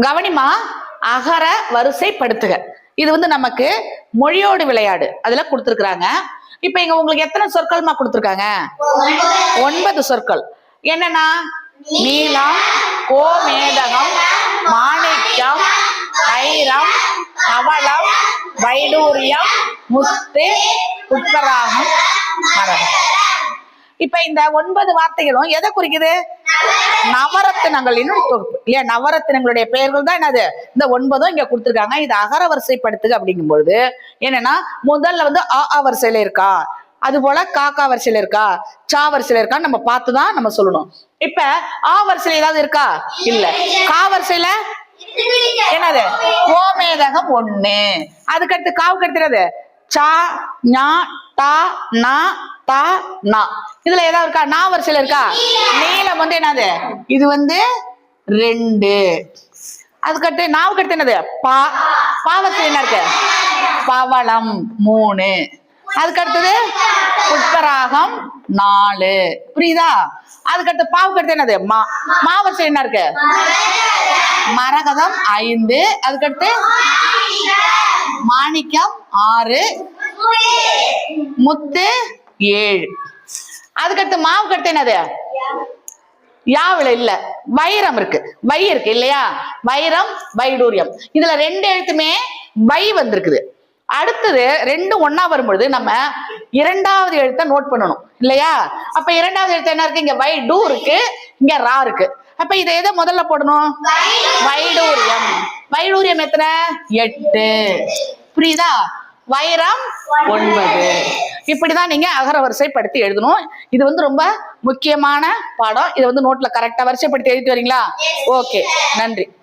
கவனிமா அகர வரிசைப்படுத்துக. இது வந்து நமக்கு மொழியோடு விளையாடு. அதுல கொடுத்துருக்குறாங்க. இப்ப இங்க உங்களுக்கு எத்தனை சொற்கள்மா கொடுத்துருக்காங்க? ஒன்பது சொற்கள். என்னன்னா நீலம் கோமேதகம் மாணிக்கம் ஐரம் அவலம் வைடூரியம் முத்து புட்பராகம் மரகம். இப்ப இந்த ஒன்பது வார்த்தைகளும் எதை குறிக்குது? நவரத்தினங்களின் தொகுப்பு. இல்லையா? நவரத்தினங்களுடைய பெயர்கள் தான் என்னது? இந்த ஒன்பதும் இங்க கொடுத்துருக்காங்க. இது அகர வரிசைப்படுத்துக அப்படிங்கும் பொழுது என்னன்னா முதல்ல வந்து அ ஆ வரிசையில இருக்கா? அது போல காக்கா வரிசையில இருக்கா? சா வரிசையில இருக்கான்னு நம்ம பார்த்துதான் நம்ம சொல்லணும். இப்ப ஆ வரிசையில ஏதாவது இருக்கா? இல்ல. கா வரிசையில என்னது? கோமேதகம் ஒண்ணு. அதுக்கடுத்து காவுக்கு அடுத்துறது சா ஞா டா நா தா நா. இதுல ஏதாவது இருக்கா? நா வரிசையில இருக்கா? வந்து என்னது? இது வந்து ரெண்டு. அதுக்கடுத்து நாவுக்கு என்னது? பா பா என்ன இருக்கு? பவளம் மூணு. அதுக்கு அடுத்தது புஷ்பராகம் நாலு. புரியுதா? அதுக்கடுத்து பாவுக்கு என்னது? மா மா என்ன இருக்கு? மரகதம் ஐந்து. அதுக்கடுத்து மாணிக்கம் ஆறு. முத்து ஏழு. அதுக்கடுத்து மாவுக்கடுத்து என்னது? யாவுல இல்ல வைரம் இருக்கு. வை இருக்கு இல்லையா? வைரம் வைடூரியம். இதுல ரெண்டு எழுத்துமே வை வந்திருக்குது. அடுத்தது ரெண்டும் ஒண்ணா வரும்பொழுது நம்ம இரண்டாவது எழுத்தை நோட் பண்ணணும். இல்லையா? அப்ப இரண்டாவது எழுத்து என்ன இருக்கு? இங்க வை டூ இருக்கு இங்க ரா இருக்கு. அப்ப இதை எதை முதல்ல போடணும்? வைடூரியம். வைடூரியம் எத்தனை? எட்டு. புரியுதா? வைரம் ஒன்பது. இப்படிதான் நீங்க அகர வரிசைப்படுத்தி எழுதணும். இது வந்து ரொம்ப முக்கியமான பாடம். இதை வந்து நோட்ல கரெக்டா வரிசைப்படுத்தி எழுதிட்டு வரீங்களா? ஓகே நன்றி.